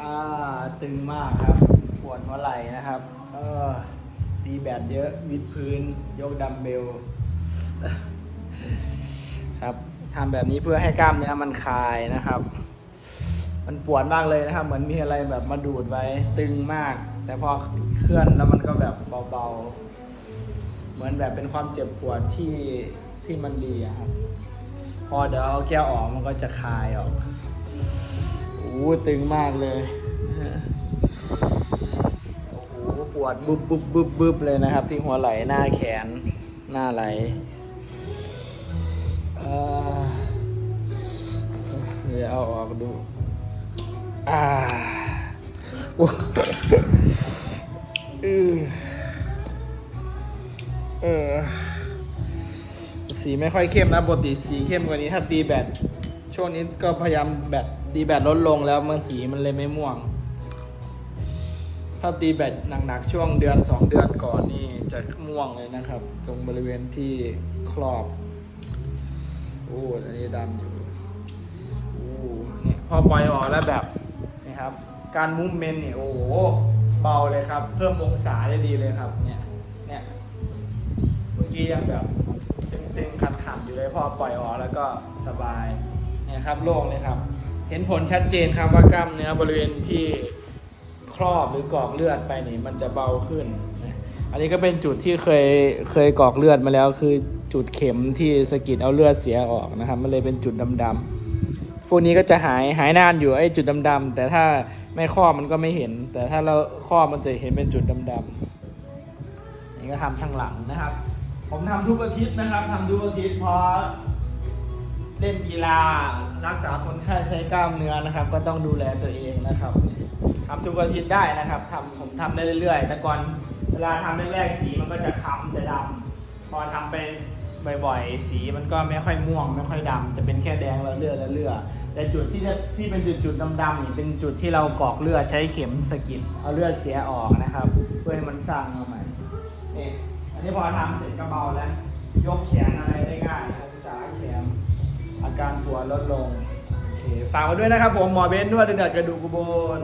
อ่าตึงมากครับ ปวดหัวไหล่นะครับเออตีแบดเยอะวิดพื้น ยกดัมเบล ครับทำแบบนี้เพื่อให้กล้ามเนื้อมันคลายนะครับ มันปวดมากเลยนะครับ เหมือนมีอะไรแบบมาดูดไว้ตึงมาก แต่พอเคลื่อนแล้วมันก็แบบเบาๆ เหมือนแบบเป็นความเจ็บปวดที่ที่มันดีอะครับ พอเดี๋ยวเอาแก้วออกมันก็จะคลายออก อ้ตึงมากเลย โอ้โหปวดบึบบึบบึบบึบเลยนะครับ ที่หัวไหล่หน้าแขนหน้าไหล่เดี๋ยวเอาออกดูอ่าอ้เออเออสีไม่ค่อยเข้มนะปกติสีเข้มกว่านี้ถ้าตีแบตช่วงนี้ก็พยายามแบต ตีแบตลดลงแล้วมันสีมันเลยไม่ม่วง ถ้าตีแบตหนักๆช่วงเดือนสองเดือนก่อนนี่จะม่วงเลยนะครับ ตรงบริเวณที่ครอบ โอ้อันนี้ดำอยู่โอ้เนี่ยพอปล่อยออกแล้วแบบนี่ครับ การมูฟเมนเนี่ยโอ้โหเบาเลยครับ เพิ่มองศาได้ดีเลยครับเนี่ยเนี่ยเมื่อกี้ยังแบบเต็มๆขัดๆอยู่เลยพอปล่อยออกแล้วก็สบายเนี่ยครับโล่งเลยครับ เห็นผลชัดเจนครับว่ากล้ามเนื้อบริเวณที่ครอบหรือกรอกเลือดไปนี่มันจะเบาขึ้น อันนี้ก็เป็นจุดที่เคยเคยกรอกเลือดมาแล้ว คือจุดเข็มที่สกิดเอาเลือดเสียออกนะครับ มันเลยเป็นจุดดำๆพวกนี้ก็จะหายหายนานอยู่ไอ้จุดดำๆแต่ถ้าไม่ครอบมันก็ไม่เห็น แต่ถ้าเราครอบมันจะเห็นเป็นจุดดำๆนี่ก็ทำทางหลังนะครับ ผมทำทุกอาทิตย์นะครับทำทุกอาทิตย์พราะ เล่นกีฬารักษาคนไข้ใช้กล้ามเนื้อนะครับ ก็ต้องดูแลตัวเองนะครับทำทุกอาทิตย์ได้นะครับทำผมทำได้เรื่อยๆ แต่ก่อนเวลาทำแรกๆสีมันก็จะค้ำจะดำพอทำไปบ่อยๆ สีมันก็ไม่ค่อยม่วง ไม่ค่อยดำจะเป็นแค่แดงแล้วเลือดแล้วเลือดแต่จุดที่ที่เป็นจุดจุดๆดำๆนี่เป็นจุดที่เรากรอกเลือดใช้เข็มสกิดเอาเลือดเสียออกนะครับ เพื่อให้มันสร้างมาใหม่นี่อันนี้พอทำเสร็จก็เบาแล้ว ยกแขนอะไร การปวดลดลงโอเคฝากมาด้วยนะครับผมหมอเบนนวดเดือดกระดูกกระโบน